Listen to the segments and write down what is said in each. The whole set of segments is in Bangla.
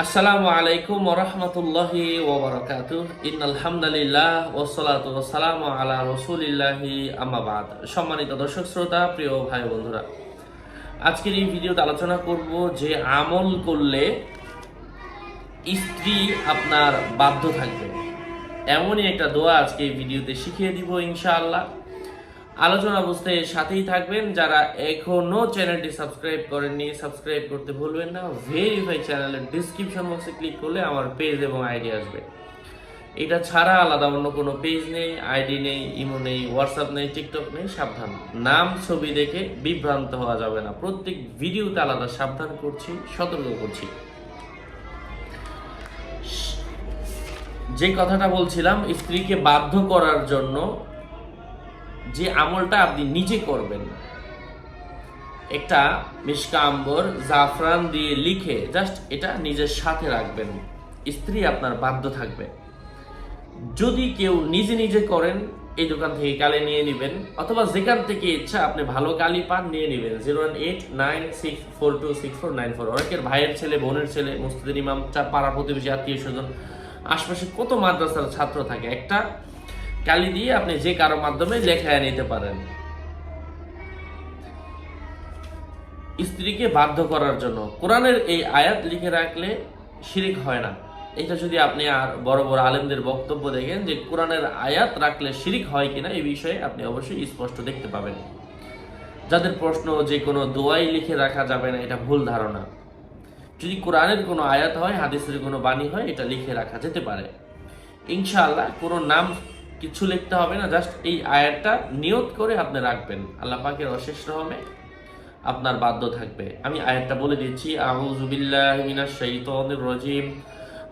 আসসালামু আলাইকুম ওরহমতুল্লাহি ওবরাকাত ইন আলহামদুলিল্লাহ ওসলাত ওসালাম আলা রসুলিল্লাহি আমাবাদ সম্মানিত দর্শক শ্রোতা, প্রিয় ভাই বন্ধুরা, আজকের এই ভিডিওতে আলোচনা করব যে আমল করলে স্ত্রী আপনার বাধ্য থাকবে। এমনই একটা দোয়া আজকে এই ভিডিওতে শিখিয়ে দিব ইনশাআল্লাহ। আলোচনা বুঝতে সাথেই থাকবেন। যারা এখনও চ্যানেলটি সাবস্ক্রাইব করেননি, সাবস্ক্রাইব করতে ভুলবেন না। ভেরিফাই চ্যানেলের ডিসক্রিপশন বক্সে ক্লিক করলে আমার পেজ এবং আইডি আসবে। এটা ছাড়া আলাদা অন্য কোনো পেজ নেই আইডি নেই ইমো নেই হোয়াটসঅ্যাপ নেই টিকটক নেই, সাবধান। নাম, ছবি দেখে বিভ্রান্ত হওয়া যাবে না। প্রত্যেক ভিডিওতে আলাদা সাবধান করছি, সতর্ক করছি। যে কথাটা বলছিলাম, স্ত্রীকে বাধ্য করার জন্য যে আমলটা আপনি নিজে করবেন। একটা মিশকা আম্বর জাফরান দিয়ে লিখে জাস্ট এটা নিজের সাথে রাখবেন। স্ত্রী আপনার বাধ্য থাকবে। যদি কেউ নিজে নিজে করেন, এই দোকান থেকে কালি নিয়ে নেবেন, অথবা যেখান থেকে ইচ্ছা আপনি ভালো কালি পান, নিয়ে নেবেন। Zero one eight nine six four two six four nine four. অনেকের ভাইয়ের ছেলে, বোনের ছেলে মুস্তিদিন ইমাম পাড়া প্রতিবেশী, আত্মীয় স্বজন, আশপাশে কত মাদ্রাসার ছাত্র থাকে। একটা কালি দিয়ে আপনি যে কারও মাধ্যমে লেখায় নিতে পারেন। স্ত্রীকে বাধ্য করার জন্য। কোরআনের এই আয়াত লিখে রাখলে শিরিক হয় না। এটা যদি আপনি আর বড় বড় আলেমদের বক্তব্য দেখেন যে কোরআনের আয়াত রাখলে শিরিক হয় কিনা এই বিষয়ে আপনি অবশ্যই স্পষ্ট দেখতে পাবেন। যাদের প্রশ্ন যে কোনো দোয়াই লিখে রাখা যাবে না, এটা ভুল ধারণা। যদি কোরআনের কোনো আয়াত হয়, হাদিসের কোনো বাণী হয়, এটা লিখে রাখা যেতে পারে। ইনশাআল্লাহ, কোনো নাম কিছু লিখতে হবে না জাস্ট এই আয়াতটা নিয়ত করে আপনি রাখবেন। আল্লাহ পাকের অশেষ রহমে আপনার বাধ্য থাকবে। আমি আয়াতটা বলে দিচ্ছি, আউযু বিল্লাহি মিনাশ শাইতানির রাজিম।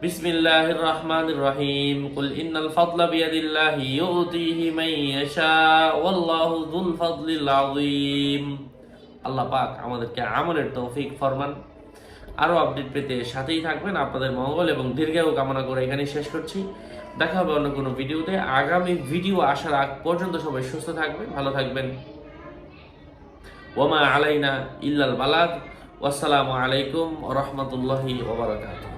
বিসমিল্লাহির রহমানির রহিম। কুল ইন্নাল ফাদলা বিয়াদিল্লাহি ইউতিহি মান ইয়াশা ওয়াল্লাহু যুল ফাদলিল আযীম। আল্লাহ পাক আমাদেরকে আমলের তৌফিক ফরমান আরও আপডেট পেতে সাথেই থাকবেন। আপনাদের মঙ্গল এবং দীর্ঘায়ু কামনা করে এখানেই শেষ করছি। দেখা হবে অন্য কোনো ভিডিওতে। আগামী ভিডিও আসার আগ পর্যন্ত সবাই সুস্থ থাকবেন, ভালো থাকবেন। ওমা আলাইনা ইল্লাল বালাদ ওয়াসসালামু আলাইকুম রহমতুল্লাহি ওবরাকাতুহ